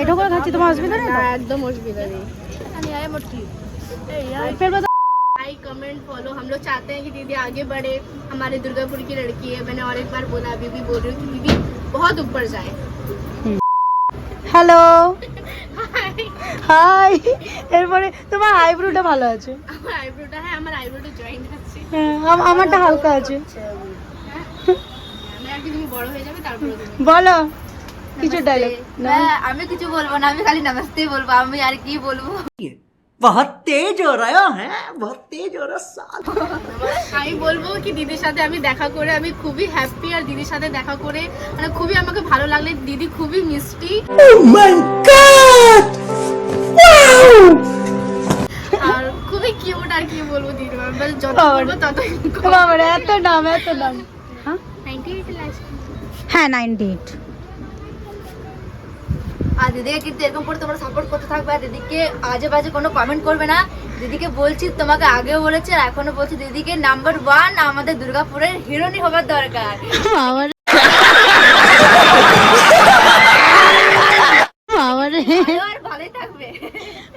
এটা করে খাচ্ছি তোমার অসুবিধা নেই না একদম অসুবিধা নেই फिर बता लाइक कमेंट फॉलो हम लोग चाहते हैं कि दीदी आगे बढ़े हमारे दुर्गापुर की लड़की है मैंने और एक बार बोला अभी भी बोल रही हूँ कि दीदी बहुत ऊपर जाए হ্যালো হাই এরপরে তোমার আইব্রোটা ভালো আছে আমার আইব্রোটা হ্যাঁ আমার আইব্রোটা জয়েন্ট আছে হ্যাঁ, আম- আমারটা হালকা আছে আমি একদিন তুমি বড় হয়ে যাবে তারপরে তুমি বলো কিছু ডায়লগ হ্যাঁ, না আমি কিছু বলব না আমি খালি নমস্তে বলব আমি আর কি বলব? বহুত তেজ হো রহা হ্যাঁ বহুত তেজ হো রহা আমি বলব কি দিদির সাথে আমি দেখা করে আমি খুবই হ্যাপি আর দিদির সাথে দেখা করে মানে খুবই আমাকে ভালো লাগলে দিদি খুবই মিষ্টি। ও মাই গড আর খুবই কিউট আর কি বলব দিদি যত oh, বলব ততই বাবা এত নাম এত নাম। হ্যাঁ? 98 লাস্ট হ্যাঁ 98 আর দিদিকে কিন্তু এরকম করে তোমরা সাপোর্ট করতে থাকবে। আর দিদিকে আজে বাজে কোনো কমেন্ট করবে না। দিদিকে বলছি তোমাকে আগেও বলেছি আর এখনও বলছি দিদিকে নাম্বার ওয়ান আমাদের দুর্গাপুরের হিরোনি হবার দরকার।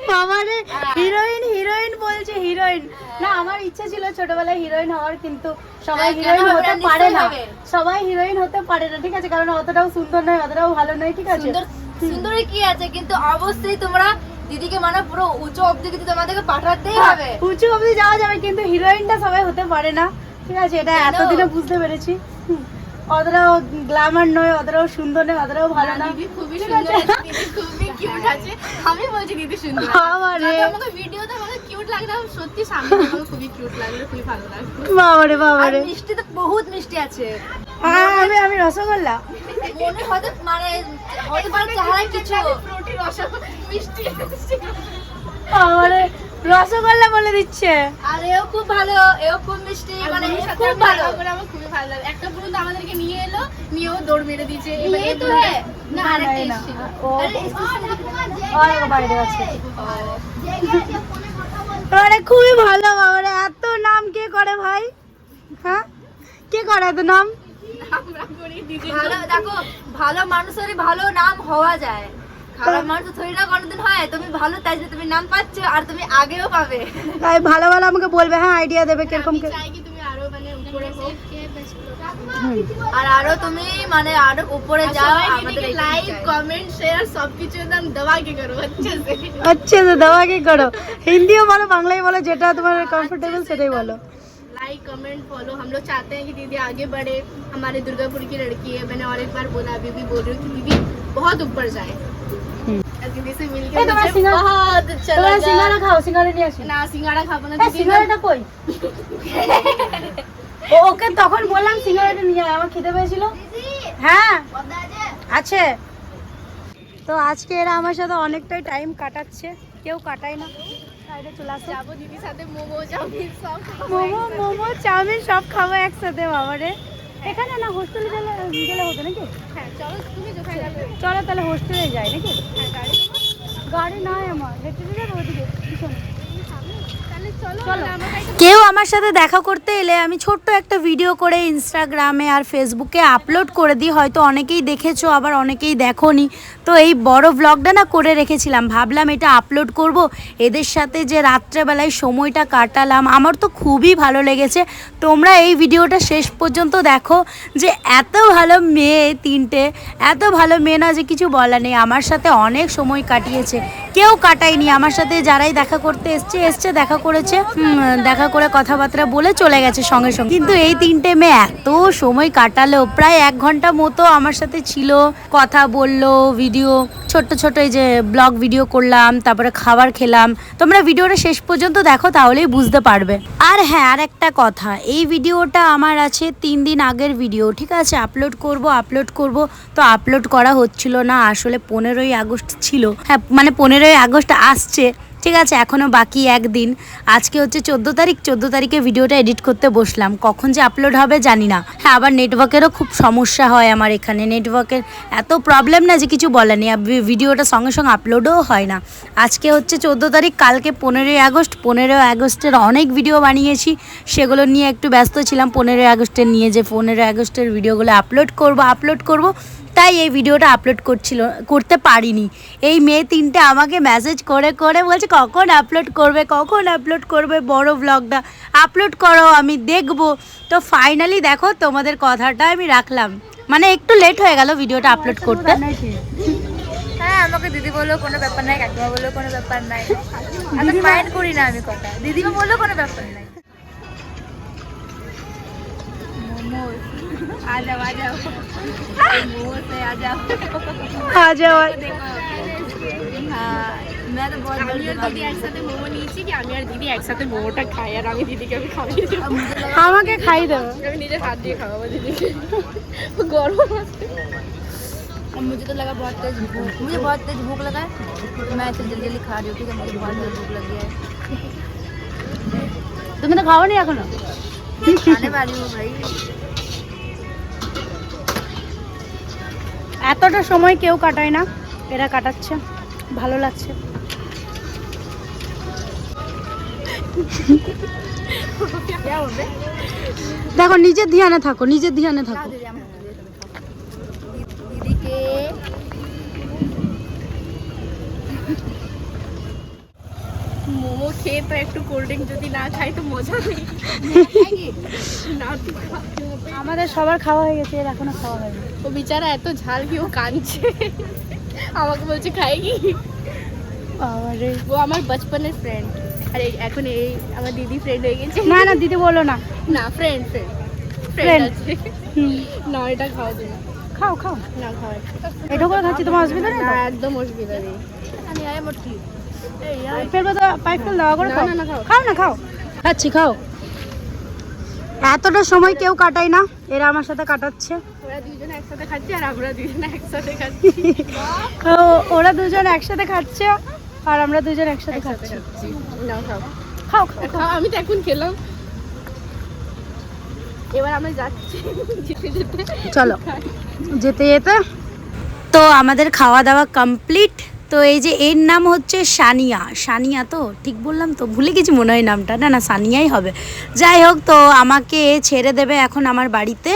বাবারে। হিরোইন হিরোইন বলছে হিরোইন। না আমার ইচ্ছা ছিল ছোটবেলায় হিরোইন হওয়ার কিন্তু সবাই হ্যাঁ, হিরোইন হতে পারে না। সবাই হিরোইন হতে পারে না ঠিক আছে? কারণ অতটাও সুন্দর নয় অতটাও ভালো নয় ঠিক আছে? সুন্দর কি আছে? কিন্তু অবশ্যই তোমরা দিদিকে মানে পুরো উঁচু অবধি কিন্তু তোমাদেরকে পাঠাতেই হবে। উঁচু অবধি যাওয়া যাবে কিন্তু হিরোইনটা সবাই হতে পারে না। ঠিক আছে এটা? এতদিনে বুঝতে পেরেছি। অতটাও গ্ল্যামার নয় অতটাও সুন্দর নয় অতটাও ভালো না। দিদি খুবই সুন্দর খুবই কিউট আছে। আমি বলছি দিদি সুন্দর আছে। বাবারে আমাকে ভিডিওতে আমাকে কিউট লাগলে আমার সত্যি সামনে আমাকে খুবই কিউট লাগল খুবই ভালো লাগল। বাবারে বাবারে। মিষ্টি তো বহুত মিষ্টি আছে। আমি আমি রসগোল্লা মনে হয়তো মানে হতে পারে চেহারা কিছু রসগোল্লা মিষ্টি। রসগোল্লা বলে দিচ্ছে আর এও খুব ভালো এও খুব মিষ্টি মানে খুব ভালো করে আমার খুবই ভালো লাগে একটা পর্যন্ত আমাদেরকে নিয়ে এলো নিয়েও দৌড় মেরে দিয়েছে এবার তো না আরেকটা। ও আরে, বাইরে আছে আরে খুবই ভালো বাবারে এত নাম কে করে ভাই হ্যাঁ কে করে এত নাম ভালো দেখো ভালো মানুষেরই ভালো নাম হওয়া যায় খারাপ মানুষ থরি না কোনোদিন হয় তুমি ভালো তাই যে তুমি নাম পাচ্ছ আর তুমি আগেও পাবে তাই ভালো ভালো আমাকে বলবে হ্যাঁ আইডিয়া দেবে কিরকম আমি কে- চাই কি তুমি আরো মানে উপরে হোক আর আরো তুমি মানে আরো উপরে যাও আমাদের এই লাইক কমেন্ট শেয়ার সবকিছু একদম দবা के करो अच्छे से अच्छे से दवा के करो হিন্দিও বলো বাংলাই বলো যেটা তোমার কমফোর্টেবল সেটাই বলো लाइक कमेंट फॉलो हम लोग चाहते हैं कि दीदी आगे बढ़े हमारे दुर्गापुर की लड़की है मैंने और एक बार बोला अभी भी बोल रही हूँ कि दीदी बहुत ऊपर जाए हम्म। और दीदी से ए, मिलकर तुम्हारा मुझे सिंगारा- बहुत अच्छा তোমরা लगा সিঙ্গারা খাও সিঙ্গারা নিয়ে আসি না সিঙ্গাড়া খাবো না এই দিদি সিঙ্গারাটা কই ও ওকে তখন বললাম সিঙ্গারাটা নিয়ে আয়, আমার খেতে পেয়েছিল হ্যাঁ আছে তো আজকে এরা আমার সাথে অনেকটাই টাইম কাটাচ্ছে কেউ কাটায় না সাইডে চলে আসো। যাব দিদির সাথে মোমো চাউমিন সব মোমো মোমো চাউমিন সব খাব একসাথে বাবারে। এখানে না হোস্টেলে গেলে গেলে হতো নাকি? হ্যাঁ চলো তুমি কোথায় যাবে। চলো তাহলে হোস্টেলে যাই নাকি? হ্যাঁ গাড়ি গাড়ি নাই আমার যাব ওদিকে পিছনে তাহলে চলো চলো। তাহলে আমার কাছে কেউ আমার সাথে দেখা করতে এলে আমি ছোট্ট একটা ভিডিও করে ইনস্টাগ্রামে আর ফেসবুকে আপলোড করে দিই। হয়তো অনেকেই দেখেছ আবার অনেকেই দেখোনি। তো এই বড় ব্লগটা না করে রেখেছিলাম। ভাবলাম এটা আপলোড করব। এদের সাথে যে রাত্রেবেলায় সময়টা কাটালাম আমার তো খুবই ভালো লেগেছে। তোমরা এই ভিডিওটা শেষ পর্যন্ত দেখো যে এত ভালো মেয়ে তিনটে এত ভালো মেয়ে না যে কিছু বলা নেই। আমার সাথে অনেক সময় কাটিয়েছে। কেউ কাটায়নি। আমার সাথে যারাই দেখা করতে এসছে এসছে দেখা করেছে। হুম, দেখা করে কথাবার্তা বলে চলে গেছে সঙ্গে সঙ্গে। কিন্তু এই তিনটে মেয়ে এত সময় কাটালো প্রায় এক ঘণ্টা মতো আমার সাথে ছিল কথা বলল ভিডিও ছোট্ট ছোট এই যে ব্লগ ভিডিও করলাম তারপরে খাবার খেলাম। তোমরা ভিডিওটা শেষ পর্যন্ত দেখো তাহলেই বুঝতে পারবে। আর হ্যাঁ আর একটা কথা এই ভিডিওটা আমার আছে তিন দিন আগের ভিডিও ঠিক আছে? আপলোড করব আপলোড করব তো আপলোড করা হচ্ছিল না আসলে পনেরোই আগস্ট ছিল। হ্যাঁ মানে পনেরোই আগস্ট আসছে। ঠিক আছে এখনও বাকি একদিন। আজকে হচ্ছে চোদ্দ তারিখ, চোদ্দ তারিখে ভিডিওটা এডিট করতে বসলাম। কখন যে আপলোড হবে জানি না। হ্যাঁ আবার নেটওয়ার্কেরও খুব সমস্যা হয় আমার এখানে। নেটওয়ার্কের এত প্রবলেম না যে কিছু বলার নেই। ভিডিওটা সঙ্গে সঙ্গে আপলোডও হয় না। আজকে হচ্ছে চোদ্দ তারিখ, কালকে পনেরোই আগস্ট। পনেরোই আগস্টের অনেক ভিডিও বানিয়েছি। সেগুলো নিয়ে একটু ব্যস্ত ছিলাম। পনেরোই আগস্টের নিয়ে যে পনেরোই আগস্টের ভিডিওগুলো আপলোড করব আপলোড করব। তাই এই ভিডিওটা আপলোড করছিল করতে পারিনি। এই মেয়ে তিনটে আমাকে মেসেজ করে করে বলছে কখন আপলোড করবে কখন আপলোড করবে বড় ব্লগটা আপলোড করো আমি দেখব। তো ফাইনালি দেখো তোমাদের কথাটা আমি রাখলাম। মানে একটু লেট হয়ে গেল ভিডিওটা আপলোড করতে। হ্যাঁ আমাকে দিদি বলল কোনো ব্যাপার নাই কাকিমা বলল কোনো ব্যাপার নাই। আমি মাইন্ড করি না আমি কথা। দিদি বলল কোনো ব্যাপার নাই। आ जाओ आ जाओ मोमोज से आ जाओ আ যাওয়া हाँ मैं तो बहुत আমি बड़ी আর দিদি একসাথে মোমো নিয়েছি কি আমি আর দিদি একসাথে মোমোটা খাই আর আমি দিদিকে আমি খাইয়ে দেবো अब मुझे लगा আমাকে খাই দেবো আমি নিজের হাত দিয়ে খাওয়াবো দিদিকে গরম আছে अब मुझे तो लगा बहुत तेज भूख मुझे बहुत तेज भूख लगा है तो मैं ऐसे जल्दी जल्दी खा रही हूँ क्योंकि मुझे बहुत तेज भूख लगी है তুমি তো খাওনি এখনো खाने वाली हूँ भाई এতটা সময় কেউ কাটায় না। এরা কাটাচ্ছে। ভালো লাগছে। দেখো নিজের ধ্যানে থাকো নিজের ধ্যানে থাকো। মোমো খেয়ে তো একটু কোল্ড ড্রিঙ্ক যদি না খাই তো মজা নেই। আমাদের সবার খাওয়া হয়ে গেছে এর এখনও খাওয়া হয়নি। ও বিচারা এত ঝাল কি ও কাঁদছে? আমাকে বলছে খাই কি বাবারে ও আমার বচপনের ফ্রেন্ড আরে এখন এই আমার দিদি ফ্রেন্ড হয়ে গেছে। না না দিদি বলো না। না ফ্রেন্ড ফ্রেন্ড ফ্রেন্ড না এটা খাওয়া তুমি খাও খাও। না খাও এটা করে খাচ্ছি তোমার অসুবিধা নেই না একদম অসুবিধা নেই। আমি আয় মোটকি ফেলব তো পাইপ ফেল দেওয়া করে খাও। না, খাচ্ছি এতটা সময় কেউ কাটায় না এরা আমার সাথে কাটাচ্ছে। ওরা দুজন একসাথে খাচ্ছে আর আমরা দুজন একসাথে খাচ্ছি ওরা দুজন একসাথে খাচ্ছে। আর আমরা দুজন একসাথে একসাথে খাচ্ছি। খাচ্ছি খাও। খাও খাও খাও। আমি তো এখন খেলাম। এবার আমরা যাচ্ছি। চলো যেতে যেতে। তো আমাদের খাওয়া দাওয়া কমপ্লিট তো এই যে এর নাম হচ্ছে সানিয়া। সানিয়া তো ঠিক বললাম তো? ভুলে গেছি মনে হয় নামটা। না না সানিয়াই হবে। যাই হোক তো আমাকে ছেড়ে দেবে এখন আমার বাড়িতে।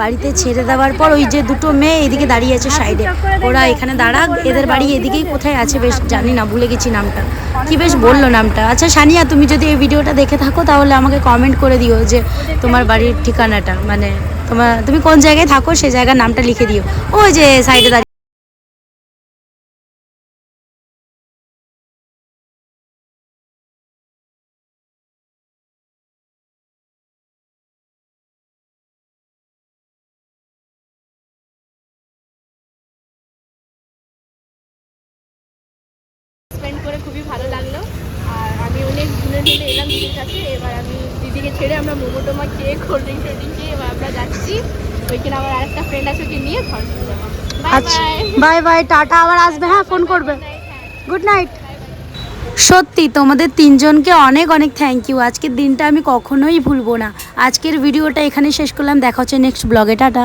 বাড়িতে ছেড়ে দেওয়ার পর ওই যে দুটো মেয়ে এদিকে দাঁড়িয়ে আছে সাইডে। ওরা এখানে দাঁড়াক এদের বাড়ি এদিকেই কোথায় আছে বেশ জানি না ভুলে গেছি নামটা। কি বেশ বলল নামটা? আচ্ছা সানিয়া তুমি যদি এই ভিডিওটা দেখে থাকো তাহলে আমাকে কমেন্ট করে দিও যে তোমার বাড়ির ঠিকানাটা। মানে তোমার তুমি কোন জায়গায় থাকো সেই জায়গার নামটা লিখে দিও। ওই যে সাইডে দাঁড়িয়ে করে খুবই ভালো লাগল। আর আমি অনেক দিনে দিনে এলাম দিদির কাছে। এবার আমি দিদিকে ছেড়ে আমরা মোমো টোমা খেয়ে কোল্ড ড্রিঙ্ক টোল্ড ড্রিঙ্ক খেয়ে এবার আমরা যাচ্ছি। ওইখানে আমার আরেকটা ফ্রেন্ড আছে ওকে নিয়ে ঘর চলে আচ্ছা বাই বাই বাই টাটা আবার আসবে হ্যাঁ ফোন করবে। গুড নাইট সত্যি তোমাদের তিনজনকে অনেক অনেক থ্যাংক ইউ আজকের দিনটা আমি কখনোই ভুলবো না। আজকের ভিডিওটা এখানে শেষ করলাম। দেখা হচ্ছে নেক্সট ব্লগে টাটা।